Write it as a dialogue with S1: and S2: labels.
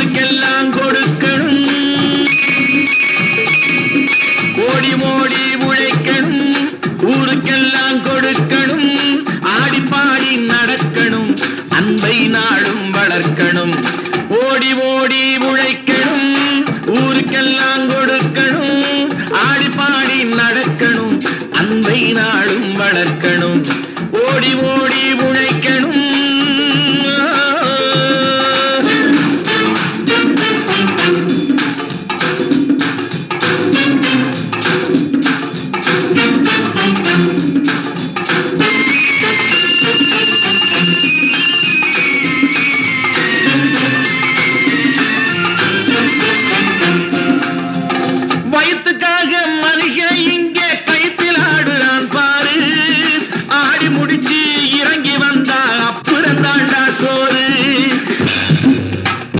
S1: ஊருக்கெல்லாம் கொடுக்கணும். ஓடி ஓடி உழைக்கணும். ஊருக்கெல்லாம் கொடுக்கணும். ஆடி பாடி நடக்கணும். அன்பை நாளும் வளர்க்கணும். ஓடி ஓடி உழைக்கணும். ஊருக்கெல்லாம் கொடுக்கணும். ஆடி பாடி நடக்கணும். அன்பை நாளும் வளர்க்கணும். ஓடி ஓடி உழைக்கணும்.